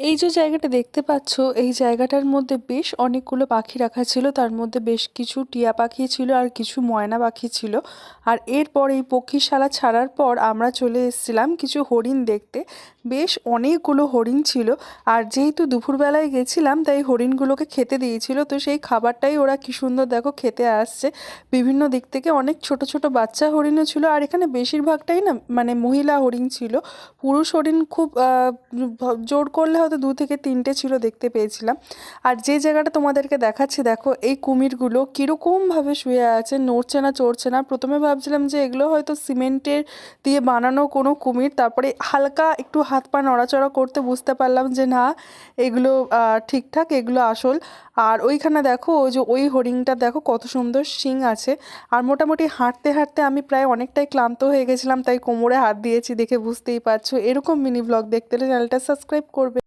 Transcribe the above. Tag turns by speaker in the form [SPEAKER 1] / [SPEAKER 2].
[SPEAKER 1] এই যে জায়গাটা দেখতে পাচ্ছ, এই জায়গাটার মধ্যে বেশ অনেকগুলো পাখি রাখা ছিল। তার মধ্যে বেশ কিছু টিয়া পাখি ছিল আর কিছু ময়না পাখি ছিল। আর এরপর এই পক্ষীশালা ছাড়ার পর আমরা চলে এসেছিলাম কিছু হরিণ দেখতে। বেশ অনেকগুলো হরিণ ছিল। আর যেহেতু দুপুরবেলায় গেছিলাম, তাই হরিণগুলোকে খেতে দিয়েছিল। তো সেই খাবারটাই ওরা কি সুন্দর দেখো খেতে আসছে। বিভিন্ন দিক থেকে অনেক ছোট ছোট বাচ্চা হরিণও ছিল। আর এখানে বেশিরভাগটাই না মানে মহিলা হরিণ ছিল। পুরুষ হরিণ খুব জোর করলে হয়তো দু থেকে তিনটে ছিল দেখতে পেয়েছিলাম। আর যে জায়গাটা তোমাদেরকে দেখাচ্ছি, দেখো, এই কুমিরগুলো কীরকমভাবে শুয়ে আছে, নড়ছে না, চড়ছে না। প্রথমে ভাবছিলাম যে এগুলো হয়তো সিমেন্টের দিয়ে বানানো কোনো কুমির, তারপরে হালকা একটু হাত পা নড়াচড়া করতে বুঝতে পারলাম যে না, এগুলো ঠিকঠাক, এগুলো আসল। আর ওইখানে দেখো, ওই যে ওই হরিণটা, দেখো, কত সুন্দর শিং আছে। আর মোটামুটি হাঁটতে হাঁটতে আমি প্রায় অনেকটাই ক্লান্ত হয়ে গেছিলাম, তাই কোমরে হাত দিয়েছি দেখে বুঝতেই পারছ। এরকম মিনি ব্লগ দেখতে চ্যানেলটা সাবস্ক্রাইব করবে।